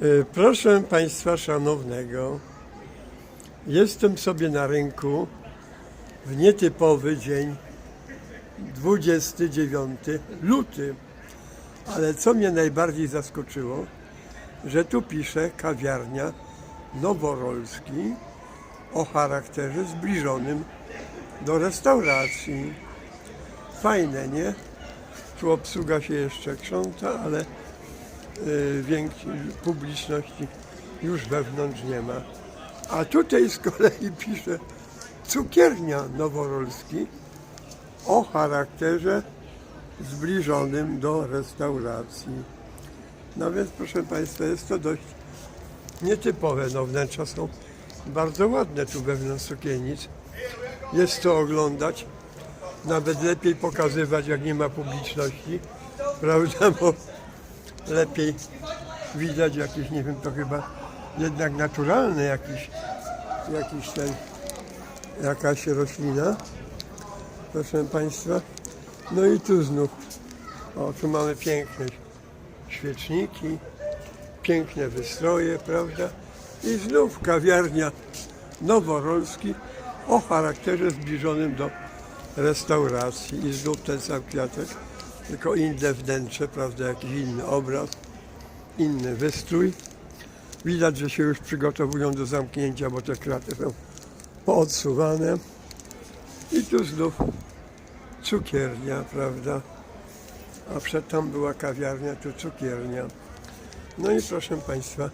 E, Proszę Państwa Szanownego, jestem sobie na rynku w nietypowy dzień 29 luty, ale co mnie najbardziej zaskoczyło, że tu pisze kawiarnia Noworolski o charakterze zbliżonym do restauracji. Fajne, nie? Tu obsługa się jeszcze krząta, ale większej publiczności już wewnątrz nie ma. A tutaj z kolei pisze cukiernia Noworolski o charakterze zbliżonym do restauracji. No więc proszę Państwa, jest to dość nietypowe. No wnętrza są bardzo ładne tu wewnątrz sukiennic. Jest to oglądać. Nawet lepiej pokazywać, jak nie ma publiczności. Prawda? Bo lepiej widać jakieś, nie wiem, to chyba jednak naturalne jakiś, jakiś ten, jakaś roślina. Proszę Państwa. No i tu znów, o tu mamy piękne świeczniki, piękne wystroje, prawda? I znów kawiarnia Noworolski o charakterze zbliżonym do restauracji. I znów ten sam kwiatek, tylko inne wnętrze, prawda? Jakiś inny obraz, inny wystrój. Widać, że się już przygotowują do zamknięcia, bo te kraty są poodsuwane. I tu znów cukiernia, prawda? A przed tam była kawiarnia, tu cukiernia. No i proszę Państwa,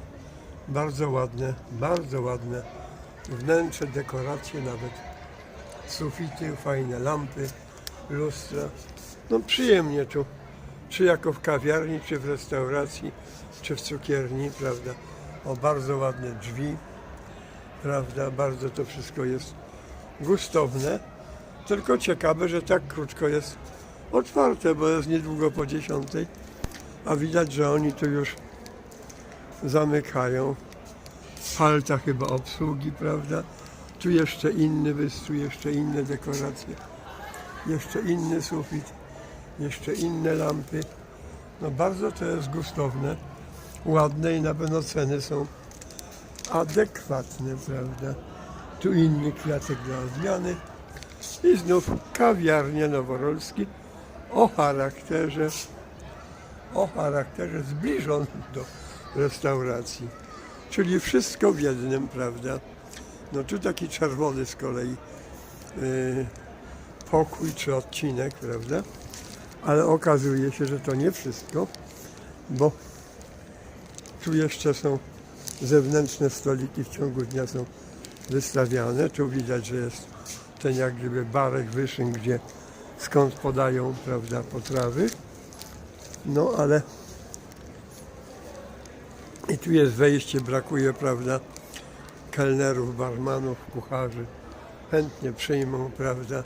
bardzo ładne, bardzo ładne wnętrze, dekoracje nawet, sufity, fajne lampy, lustra. No przyjemnie tu, czy jako w kawiarni, czy w restauracji, czy w cukierni, prawda? O bardzo ładne drzwi, prawda? Bardzo to wszystko jest gustowne. Tylko ciekawe, że tak krótko jest otwarte, bo jest niedługo po dziesiątej, a widać, że oni tu już zamykają. Halta chyba obsługi, prawda? Tu jeszcze inny wystrój, jeszcze inne dekoracje, jeszcze inny sufit, jeszcze inne lampy. No bardzo to jest gustowne, ładne i na pewno ceny są adekwatne, prawda? Tu inny kwiatek dla odmiany. I znów kawiarnia Noworolski o charakterze, o charakterze zbliżonym do restauracji. Czyli wszystko w jednym, prawda? No tu taki czerwony z kolei yy, pokój czy odcinek, prawda? Ale okazuje się, że to nie wszystko, bo tu jeszcze są zewnętrzne stoliki w ciągu dnia są wystawiane. Tu widać, że jest ten jak gdyby barek wyszyn, gdzie skąd podają, prawda, potrawy. No ale i tu jest wejście, brakuje, prawda, kelnerów, barmanów, kucharzy. Chętnie przyjmą, prawda,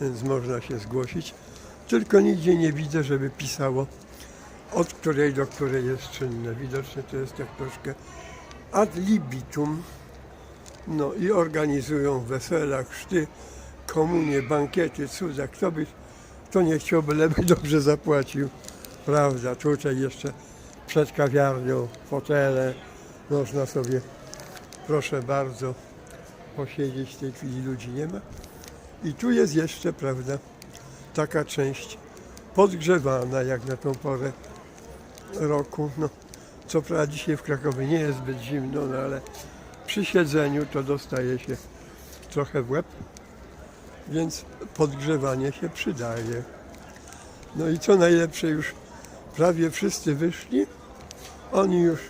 więc można się zgłosić. Tylko nigdzie nie widzę, żeby pisało od której do której jest czynne. Widocznie to jest tak troszkę ad libitum. No i organizują wesela, chrzty, komunie, bankiety, cuda. Kto by, kto nie chciał, byleby dobrze zapłacił. Prawda, tutaj jeszcze przed kawiarnią, fotele, można sobie, proszę bardzo, posiedzieć. W tej chwili ludzi nie ma. I tu jest jeszcze, prawda, taka część podgrzewana, jak na tą porę roku. No, co prawda dzisiaj w Krakowie nie jest zbyt zimno, no ale przy siedzeniu to dostaje się trochę w łeb, więc podgrzewanie się przydaje. No i co najlepsze, już prawie wszyscy wyszli. Oni już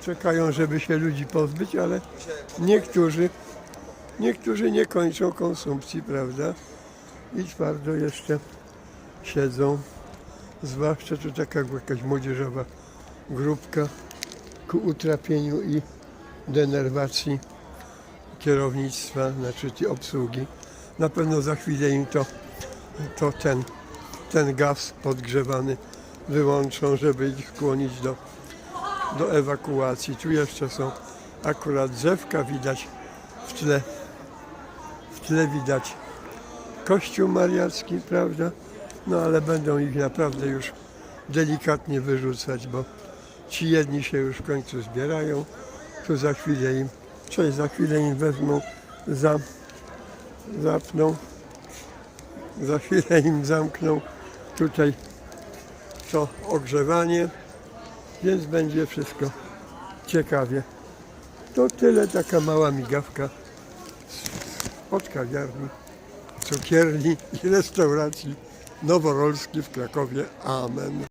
czekają, żeby się ludzi pozbyć, ale niektórzy, niektórzy nie kończą konsumpcji, prawda? I twardo jeszcze siedzą. Zwłaszcza tu taka jakaś młodzieżowa grupka ku utrapieniu i denerwacji kierownictwa, znaczy obsługi. Na pewno za chwilę im to, to ten, ten gaz podgrzewany wyłączą, żeby ich skłonić do, do ewakuacji. Tu jeszcze są akurat drzewka, widać w tle, w tle widać kościół mariacki, prawda? No ale będą ich naprawdę już delikatnie wyrzucać, bo Ci jedni się już w końcu zbierają. Tu za chwilę im, coś za chwilę im wezmą, zam, zapną. Za chwilę im zamkną tutaj to ogrzewanie, więc będzie wszystko ciekawie. To tyle, taka mała migawka od kawiarni, cukierni i restauracji Noworolski w Krakowie. Amen.